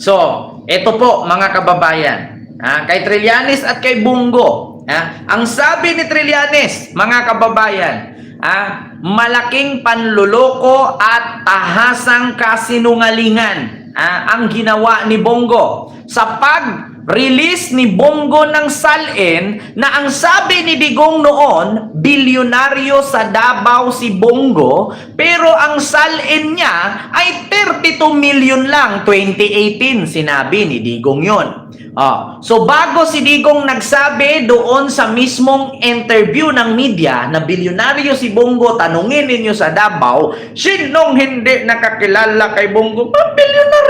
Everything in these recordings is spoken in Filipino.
So, ito po mga kababayan, ah, kay Trillanes at kay Bungo. ah, ang sabi ni Trillanes, mga kababayan, ah, malaking panluloko at tahasang kasinungalingan ah, ang ginawa ni Bongo sa pag-release ni Bongo ng salin na ang sabi ni Digong noon, bilyonaryo sa Davao si Bongo, pero ang salin niya ay 32 million lang 2018, sinabi ni Digong yon. Oh, so bago si Digong nagsabi doon sa mismong interview ng media na bilyonaryo si Bongo, tanungin ninyo sa Davao, sinong hindi nakakilala kay Bongo? Ah,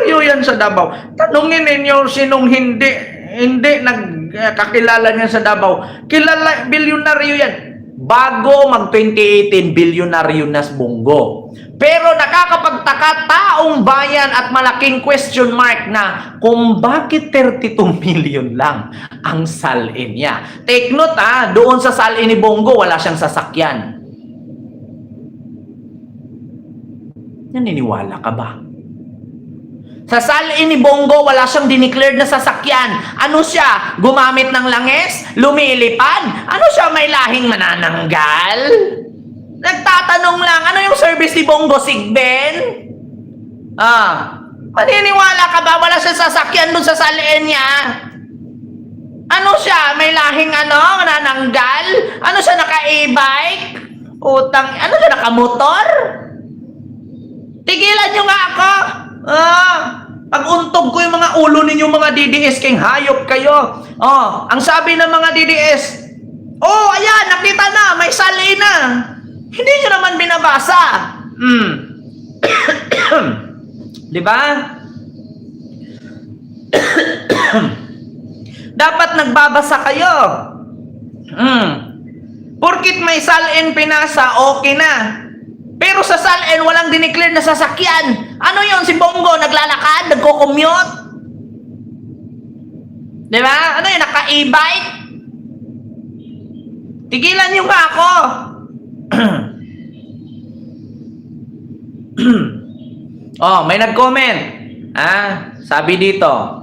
bilyonaryo yan sa Davao. Tanungin ninyo sinong hindi hindi nagkakilala niya sa Davao. Kilala, bilyonaryo yan. Bago mag 2018, bilyonaryo na si Bongo. Pero nakakapagtaka taong bayan at malaking question mark na kung bakit 32 million lang ang salin niya. Take note ha, doon sa salin ni Bongo, wala siyang sasakyan. Naniniwala ka ba? Sa salin ni Bongo, wala siyang dineclared na sasakyan. Ano siya? Gumamit ng langis? Lumilipad? Ano siya? May lahing manananggal? Nagtatanong lang, ano yung service ni Bongo Sigben? Ah, paniniwala ka ba? Wala siyang sasakyan dun sa salin niya. Ano siya? May lahing ano? Manananggal? Ano siya? Naka-e-bike? Utang, ano siya? Naka-motor? Tigilan nyo nga ako! Ah, pag untog ko yung mga ulo ninyo mga DDS, king hayop kayo. Oh, ang sabi ng mga DDS, Oh, ayan, nakita na, may sali na. Hindi nyo naman binabasa. Hmm. Di ba? Dapat nagbabasa kayo. Hmm. Porkit may salin pinasa, okay na. Pero sa salin, walang dineclare na sasakyan. Ano yon si Bongo, naglalakad, nagko-commute? Di ba? Ano yun, naka-e-bike? Tigilan nyo nga ako. oh, may nag-comment. Ah, sabi dito.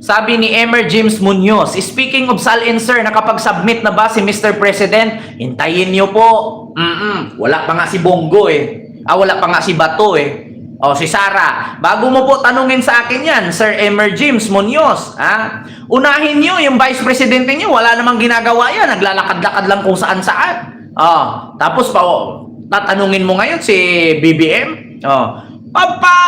Sabi ni Emer James Munoz, speaking of Salin sir, nakapag-submit na ba si Mr. President? Hintayin niyo po. Mm wala pa nga si Bongo eh. Ah, wala pa nga si Bato eh. O, si Sara. Bago mo po tanungin sa akin yan, Sir Emer James Munoz, ha? Unahin niyo yung Vice Presidente niyo, wala namang ginagawa yan. Naglalakad-lakad lang kung saan-saan. Oh, tapos pa, tatanungin mo ngayon si BBM? Oh, Papa,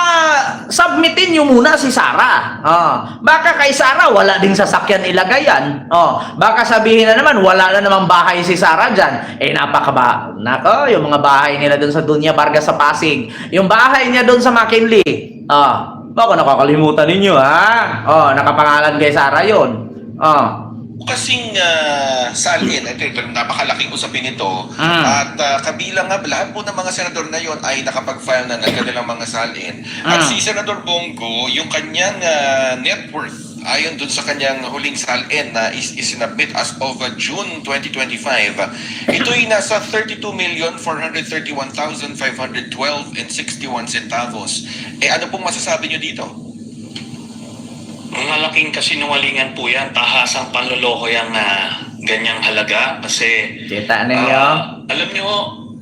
submitin niyo muna si Sara. Oh, baka kay Sara wala ding sasakyan ilagay yan. Oh, baka sabihin na naman wala na namang bahay si Sara diyan. Eh napakaba. Nako, yung mga bahay nila doon sa Dunya Vargas sa Pasig. Yung bahay niya doon sa McKinley. Oh, baka nakakalimutan ninyo ha. Oh, nakapangalan kay Sara 'yon. Oh. Kasing uh, salin, ito, ito, napakalaking usapin ito. Mm. At ah, kabilang nga, lahat po ng mga senador na yon ay nakapag-file na ng kanilang mga salin. At Mm. si Senador Bongo, yung kanyang ah, net worth, ayon dun sa kanyang huling salin na is isinabit as of ah, June 2025, ito'y nasa 32,431,512 and 61 centavos. Eh ano pong masasabi nyo dito? Malaking kasinungalingan po yan, tahasang panloloko yung ah, ganyang halaga kasi Kita ninyo? ah, alam nyo,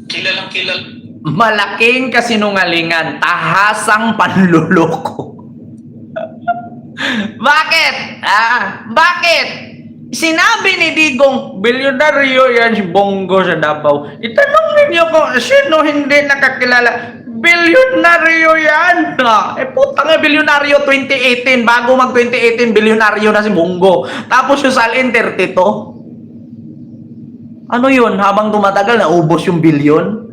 kilalang kilal Malaking kasinungalingan, tahasang panluloko. bakit? Ah, bakit? Sinabi ni Digong, bilyonaryo yan si Bongo sa Davao. Itanong ninyo kung sino hindi nakakilala. Bilyonaryo yan! Eh puta nga, bilyonaryo 2018. Bago mag 2018, bilyonaryo na si Bongo. Tapos yung Salin 32. Ano yun? Habang tumatagal, naubos yung bilyon?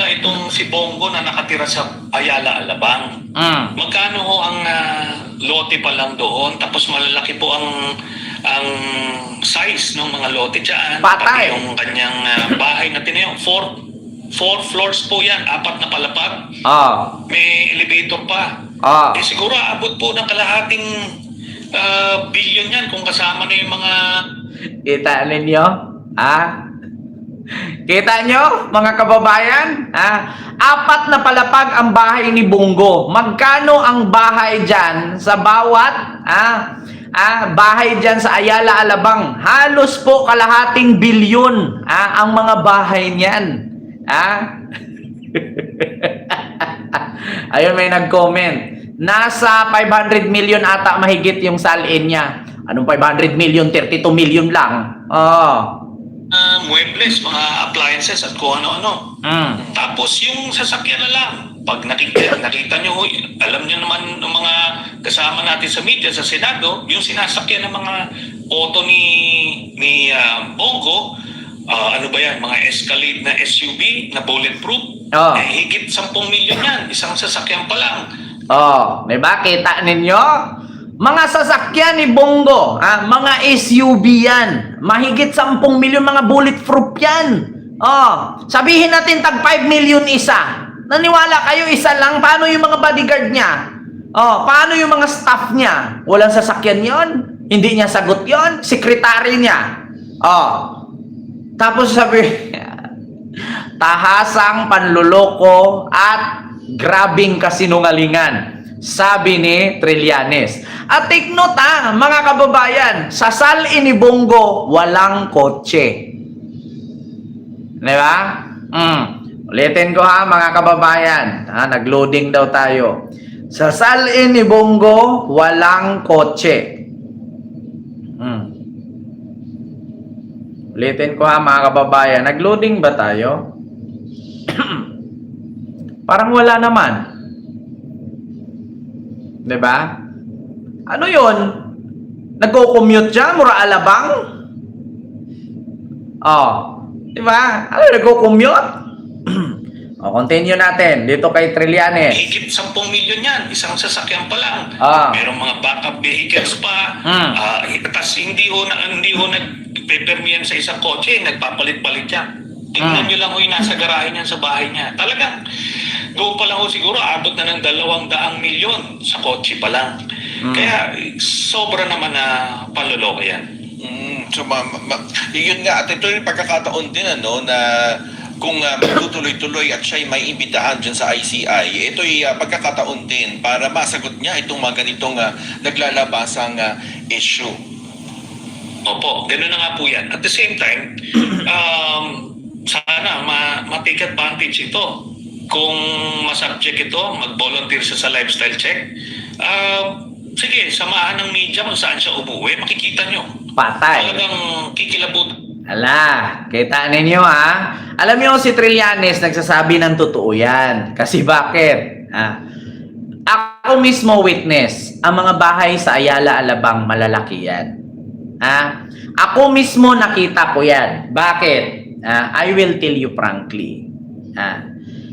na itong si Bongo na nakatira sa Ayala, Alabang. Mm. Magkano ho ang ah, lote pa lang doon? Tapos malalaki po ang ang size ng mga lote dyan. Patay. Pati yung kanyang ah, bahay na tinayo. Four, four floors po yan. Apat na palapag. Ah. May elevator pa. Ah. Eh siguro abot po ng kalahating ah, billion yan kung kasama na yung mga Kita ninyo? Ah? Kita nyo, mga kababayan? Ha? Apat na palapag ang bahay ni Bungo. Magkano ang bahay dyan sa bawat ah, ah, bahay dyan sa Ayala Alabang? Halos po kalahating bilyon ah, ang mga bahay niyan. Ah? Ayun, may nag-comment. Nasa 500 million ata mahigit yung salin niya. Anong 500 million? 32 million lang. Oh. uh, muebles, mga appliances at kung ano-ano. Mm. Tapos yung sasakyan na lang. Pag nakita, nakita nyo, alam nyo naman ng mga kasama natin sa media, sa Senado, yung sinasakyan ng mga auto ni, ni ah, Bongo, ah, ano ba yan, mga Escalade na SUV na bulletproof, Oh. eh, higit 10 milyon yan, isang sasakyan pa lang. Oh, may ba? Kita ninyo? Mga sasakyan ni Bongo, ah, mga SUV yan. Mahigit 10 milyon mga bulletproof yan. Oh, sabihin natin tag 5 milyon isa. Naniwala kayo isa lang? Paano yung mga bodyguard niya? Oh, paano yung mga staff niya? Walang sasakyan yon? Hindi niya sagot yon? Sekretary niya. Oh. Tapos sabi, tahasang panluloko at grabing kasinungalingan. Sabi ni Trillanes. At take note ha, mga kababayan, sa salin ni Bongo, walang kotse. Di ba? Mm. Ulitin ko ha, mga kababayan. Ha, nag-loading daw tayo. Sa salin ni Bongo, walang kotse. Mm. Ulitin ko ha, mga kababayan. Nag-loading ba tayo? Parang wala naman. 'Di ba? Ano 'yon? Nagko-commute siya mura Alabang? Oh, 'di ba? Ano nagko-commute? Oh, continue natin dito kay Trillanes. Higit 10 milyon yan, isang sasakyan pa lang. Ah. Merong mga backup vehicles pa. Hmm. Ah, tas hindi ho, na, hindi ho nagpe-permian sa isang kotse, nagpapalit-palit yan. Tingnan Hmm. nyo lang ho yung nasa garahe niyan sa bahay niya. Talagang, doon pa lang ho siguro, abot na ng dalawang daang milyon sa kotse pa lang. Hmm. Kaya, sobra naman na panloloko yan. Mm, so, ma- ma- yun nga, at ito yung pagkakataon din, ano, na kung uh, magtutuloy-tuloy at siya'y may imbitahan dyan sa ICI, ito'y uh, pagkakataon din para masagot niya itong mga ganitong uh, naglalabasang uh, issue. Opo, gano'n na nga po yan. At the same time, um, sana ma- ma-take advantage ito. Kung masubject ito, mag-volunteer siya sa lifestyle check, uh, sige, samahan ng media kung saan siya umuwi, makikita nyo. Patay. Talagang kikilabot. Ala, kita ninyo ha. Alam niyo si Trillanes nagsasabi ng totoo yan. Kasi bakit? Ah, ako mismo witness, ang mga bahay sa Ayala Alabang malalaki yan. Ah, ako mismo nakita ko yan. Bakit? Ah, I will tell you frankly. Ah,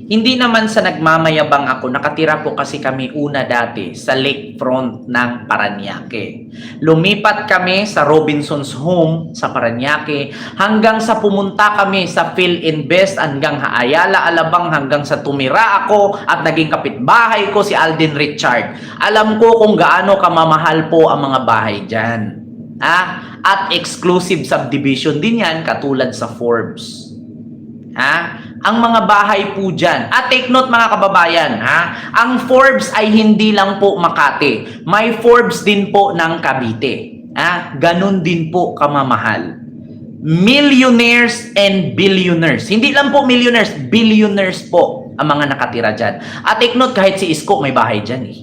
hindi naman sa nagmamayabang ako, nakatira po kasi kami una dati sa lakefront ng Paranaque. Lumipat kami sa Robinson's Home sa Paranaque hanggang sa pumunta kami sa Phil Invest hanggang Ayala Alabang hanggang sa tumira ako at naging kapitbahay ko si Alden Richard. Alam ko kung gaano kamamahal po ang mga bahay dyan. Ah, at exclusive subdivision din yan katulad sa Forbes. Ha? Ang mga bahay po dyan. At take note mga kababayan, ha? Ang Forbes ay hindi lang po Makati. May Forbes din po ng Cavite. Ha? Ganun din po kamamahal. Millionaires and billionaires. Hindi lang po millionaires, billionaires po ang mga nakatira dyan. At take note, kahit si Isko may bahay dyan eh.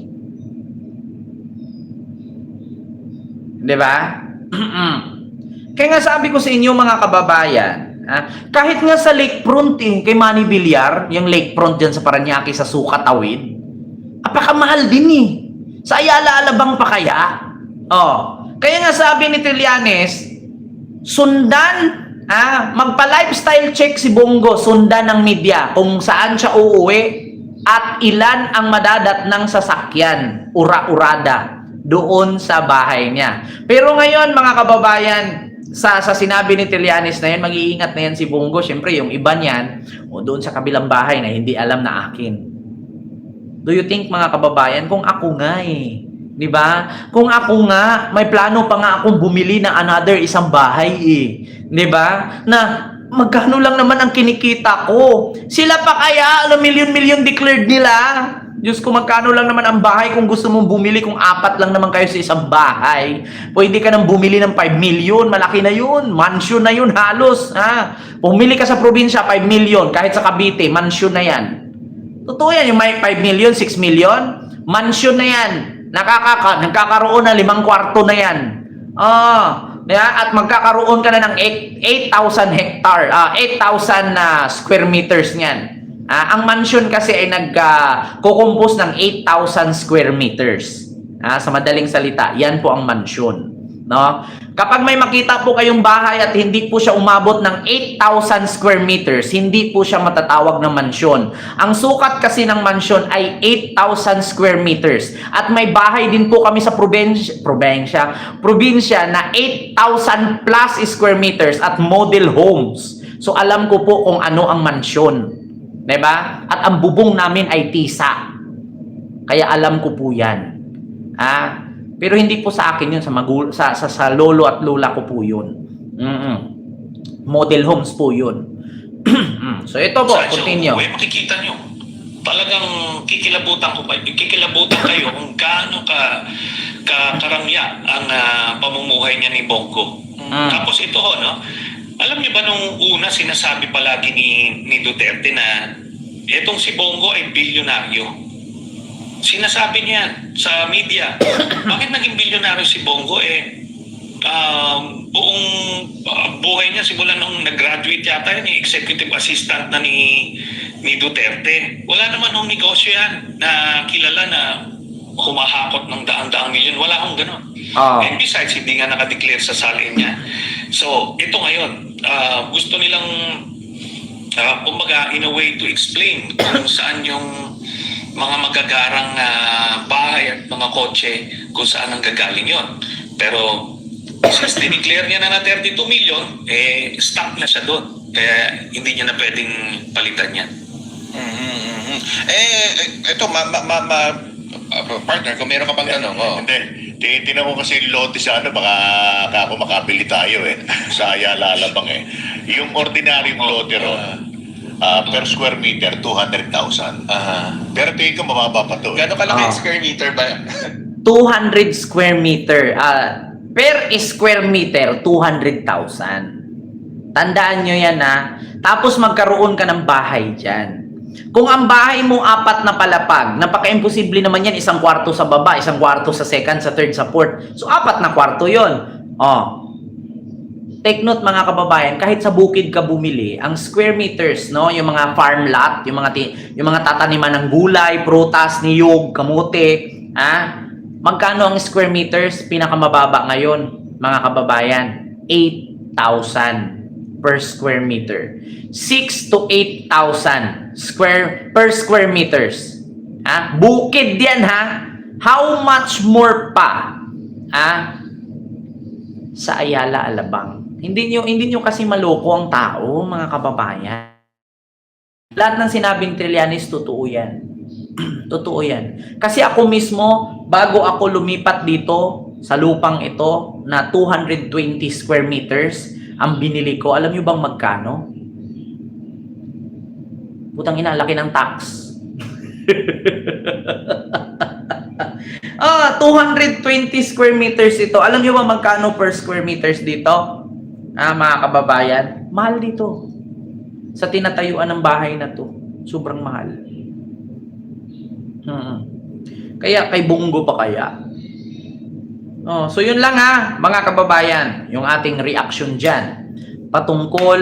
Di ba? Kaya nga sabi ko sa inyo mga kababayan, ah, kahit nga sa lakefront eh, kay Manny Villar, yung lakefront dyan sa Paranaque sa Sukatawid, apakamahal din eh. Sa Ayala Alabang pa kaya? Oh. Kaya nga sabi ni Trillanes, sundan, ah, magpa-lifestyle check si Bongo, sundan ng media kung saan siya uuwi at ilan ang madadat ng sasakyan, ura-urada doon sa bahay niya. Pero ngayon, mga kababayan, sa sa sinabi ni Trillanes na yan, mag-iingat na yan si Bongo. Siyempre, yung iba niyan, o doon sa kabilang bahay na hindi alam na akin. Do you think, mga kababayan, kung ako nga eh, di ba? Kung ako nga, may plano pa nga akong bumili ng another isang bahay eh. Di ba? Na magkano lang naman ang kinikita ko? Sila pa kaya, ano, million-million declared nila? Diyos ko, magkano lang naman ang bahay kung gusto mong bumili kung apat lang naman kayo sa isang bahay. Pwede ka nang bumili ng 5 million, malaki na yun. Mansion na yun halos. Ha? Pumili ka sa probinsya, 5 million. Kahit sa Cavite, mansion na yan. Totoo yan, yung may 5 million, 6 million, mansion na yan. Nakakaka, nagkakaroon na limang kwarto na yan. Ah, yeah, at magkakaroon ka na ng 8 8,000 hectare, ah 8,000 na square meters niyan. Ah, ang mansion kasi ay nagko-compose ng 8,000 square meters. Ah, sa madaling salita, yan po ang mansion. No? Kapag may makita po kayong bahay at hindi po siya umabot ng 8,000 square meters, hindi po siya matatawag na mansyon. Ang sukat kasi ng mansyon ay 8,000 square meters. At may bahay din po kami sa probinsya, probinsya, probinsya na 8,000 plus square meters at model homes. So alam ko po kung ano ang mansyon. 'Di ba? At ang bubong namin ay tisa. Kaya alam ko po 'yan. Ah, pero hindi po sa akin 'yun sa magul sa, sa sa lolo at lola ko po 'yun. Mm. Model homes po 'yun. So ito po, Sa- so, continue. eh, makikita nyo. Talagang kikilabutan ko pa, kikilabutan kayo kung gaano ka, ka karamya ang ah, pamumuhay niya ni Bongo. Mm. Tapos ito, ho, no? Alam niyo ba nung una sinasabi palagi ni, ni Duterte na itong si Bongo ay bilyonaryo? Sinasabi niya sa media. Bakit naging bilyonaryo si Bongo eh? um, buong uh, buhay niya simula nung nag-graduate yata yun, eh, executive assistant na ni ni Duterte. Wala naman nung negosyo yan na kilala na humahakot ng daang-daang milyon. Wala akong ganun. Ah. And besides, hindi nga nakadeclare sa salin niya. So, ito ngayon, ah, gusto nilang uh, kumbaga, in a way to explain kung saan yung mga magagarang ah, bahay at mga kotse kung saan ang gagaling yon. Pero since dineclare niya na na 32 million, eh, stuck na siya doon. Kaya hindi niya na pwedeng palitan yan. Mhm, mhm. Eh, ito, ma, ma, ma, ma- uh, partner, kung meron ka pang tanong, oh. Hindi. Tinitingnan ko kasi yung lote sa ano, baka ako makabili tayo eh. Sa Ayala Alabang eh. Yung ordinaryong lote ron, ah, per square meter, 200,000. Aha. Pero tingin ko mababa pa to. eh. Gano'ng kalaki Ah. square meter ba? 200 square meter. ah, per square meter, 200,000. Tandaan nyo yan ha. Tapos magkaroon ka ng bahay dyan. Kung ang bahay mo apat na palapag, napaka-imposible naman yan, isang kwarto sa baba, isang kwarto sa second, sa third, sa fourth. So, apat na kwarto yon. Oh. Take note mga kababayan, kahit sa bukid ka bumili, ang square meters, no, yung mga farm lot, yung mga yung mga tataniman ng gulay, prutas, niyog, kamote, ah, magkano ang square meters pinakamababa ngayon, mga kababayan? 8,000 per square meter. 6 to 8,000 square per square meters. Ah, bukid 'yan ha. How much more pa? Ah, sa Ayala Alabang. Hindi niyo hindi niyo kasi maloko ang tao, mga kababayan. Lahat ng sinabing Trillanes totoo 'yan. totoo 'yan. Kasi ako mismo bago ako lumipat dito sa lupang ito na 220 square meters ang binili ko, alam niyo bang magkano? Putang ina, laki ng tax. ah, 220 square meters ito. Alam niyo ba magkano per square meters dito? Ah, mga kababayan, mahal dito. Sa tinatayuan ng bahay na to, sobrang mahal. Hmm. Kaya kay Bungo pa kaya? Oh, so yun lang ha, mga kababayan, yung ating reaction diyan patungkol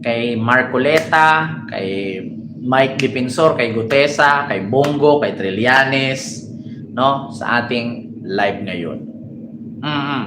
kay Marcoleta, kay Mike Dipensor, kay Gutesa, kay Bongo, kay Trillanes, no, sa ating live ngayon. mm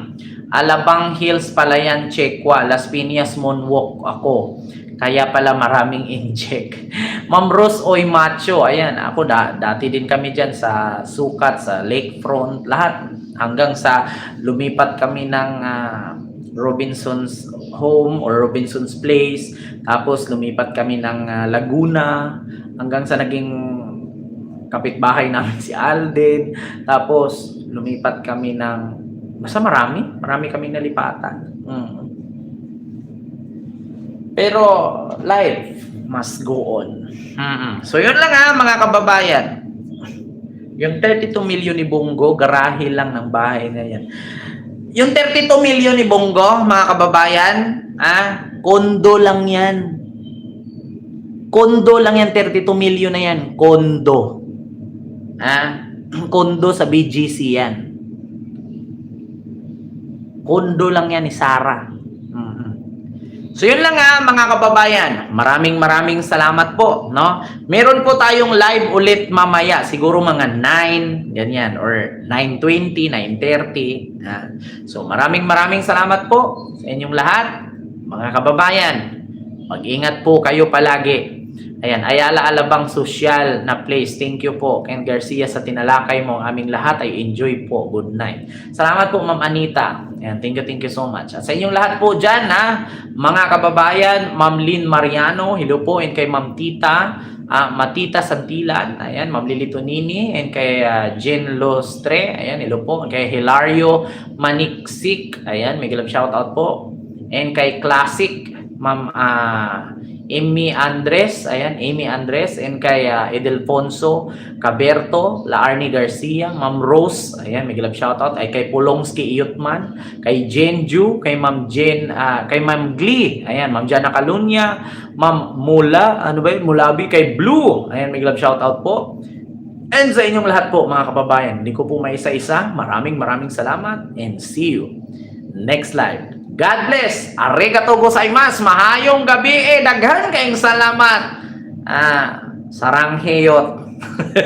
Alabang Hills pala yan, Chekwa, Las Piñas Moonwalk ako. Kaya pala maraming incheck. Ma'am Rose Oy Macho, ayan, ako da, dati din kami dyan sa Sukat, sa Lakefront, lahat. Hanggang sa lumipat kami ng ah, Robinson's Home or Robinson's Place. Tapos lumipat kami ng ah, Laguna. Hanggang sa naging kapitbahay namin si Alden. Tapos lumipat kami ng. Mm-hmm. Basta marami, marami kami nalipatan. Mm. Pero life must go on. Mm-mm. So yun lang ha mga kababayan. Yung 32 million ni Bongo, garahe lang ng bahay na yan. Yung 32 million ni Bongo, mga kababayan, ah, kondo lang yan. Kondo lang yan, 32 million na yan. Kondo. Ah, kondo sa BGC yan. Kondo lang yan ni Sarah. Mhm. So yun lang nga mga kababayan. Maraming maraming salamat po, no? Meron po tayong live ulit mamaya, siguro mga 9, ganyan or 9:20, 9:30. Ah. So maraming maraming salamat po sa inyong lahat, mga kababayan. Mag-ingat po kayo palagi. Ayan, Ayala Alabang Social na place. Thank you po, Ken Garcia, sa tinalakay mo. Aming lahat ay enjoy po. Good night. Salamat po, Ma'am Anita. Ayan, thank you, thank you so much. At sa inyong lahat po dyan, ha, mga kababayan, Ma'am Lynn Mariano, hello po, and kay Ma'am Tita, ah, Matita Santilan, ayan, Ma'am Lilito Nini, and kay ah, Jen Lostre, ayan, hello po, and kay Hilario Maniksik, ayan, may galap shoutout po, and kay Classic, Ma'am ah, Amy Andres, ayan, Amy Andres, and kay uh, Edelfonso Caberto, Laarni Garcia, Ma'am Rose, ayan, may galap shoutout, ay kay Pulongski Iyutman, kay Jen Ju, kay Ma'am Jen, ah, kay Ma'am Glee, ayan, Ma'am Jana Kalunya, Ma'am Mula, ano ba yun, Mulabi, kay Blue, ayan, may galap shoutout po. And sa inyong lahat po, mga kababayan, hindi ko po may isa-isa, maraming maraming salamat, and see you next live. God bless. Arigato gozaimasu. Mahayong gabi eh. Daghan kayong salamat. Ah, sarangheyot.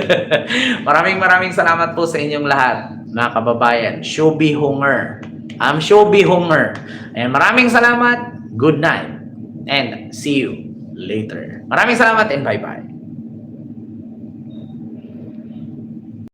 maraming maraming salamat po sa inyong lahat, mga kababayan. Shobi Hunger. I'm Shobi Hunger. And maraming salamat. Good night. And see you later. Maraming salamat and bye-bye.